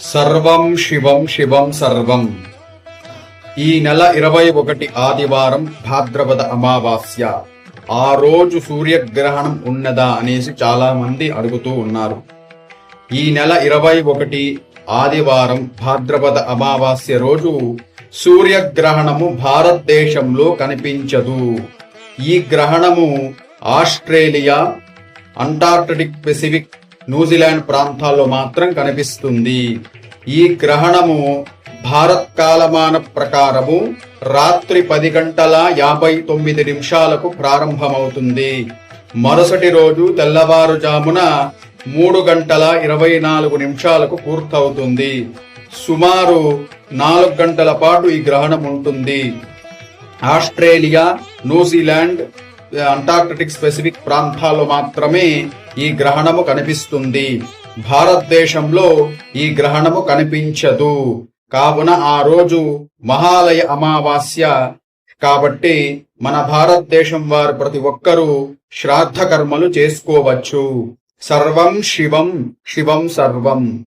సర్వం శివం శివం సర్వం. ఈ నెల ఇరవై ఒకటి ఆదివారం భాద్రపద అమావాస్య. ఆ రోజు సూర్యగ్రహణం ఉన్నదా అనేసి చాలా మంది అడుగుతూ ఉన్నారు. ఈ నెల ఇరవై ఒకటి ఆదివారం భాద్రపద అమావాస్య రోజు సూర్యగ్రహణము భారతదేశంలో కనిపించదు. ఈ గ్రహణము ఆస్ట్రేలియా అంటార్క్టిక్ పెసిఫిక్ న్యూజిలాండ్ ప్రాంతాల్లో మాత్రం కనిపిస్తుంది. ఈ గ్రహణము భారత్ కాలమాన ప్రకారము రాత్రి పది గంటల యాభై తొమ్మిది నిమిషాలకు ప్రారంభమవుతుంది. మరుసటి రోజు తెల్లవారుజామున మూడు గంటల ఇరవై నాలుగు నిమిషాలకు పూర్తవుతుంది. సుమారు నాలుగు గంటల పాటు ఈ గ్రహణం ఉంటుంది. ఆస్ట్రేలియా న్యూజిలాండ్ అంటార్క్టిక్ స్పెసిఫిక్ ప్రాంతాల్లో మాత్రమే ఈ గ్రహణము కనిపిస్తుంది. భారతదేశంలో ఈ గ్రహణము కనిపించదు. కావున ఆ రోజు మహాలయ అమావాస్య. కాబట్టి మన భారతదేశం వారు ప్రతి ఒక్కరూ శ్రాద్ధ కర్మలు చేసుకోవచ్చు. సర్వం శివం శివం సర్వం.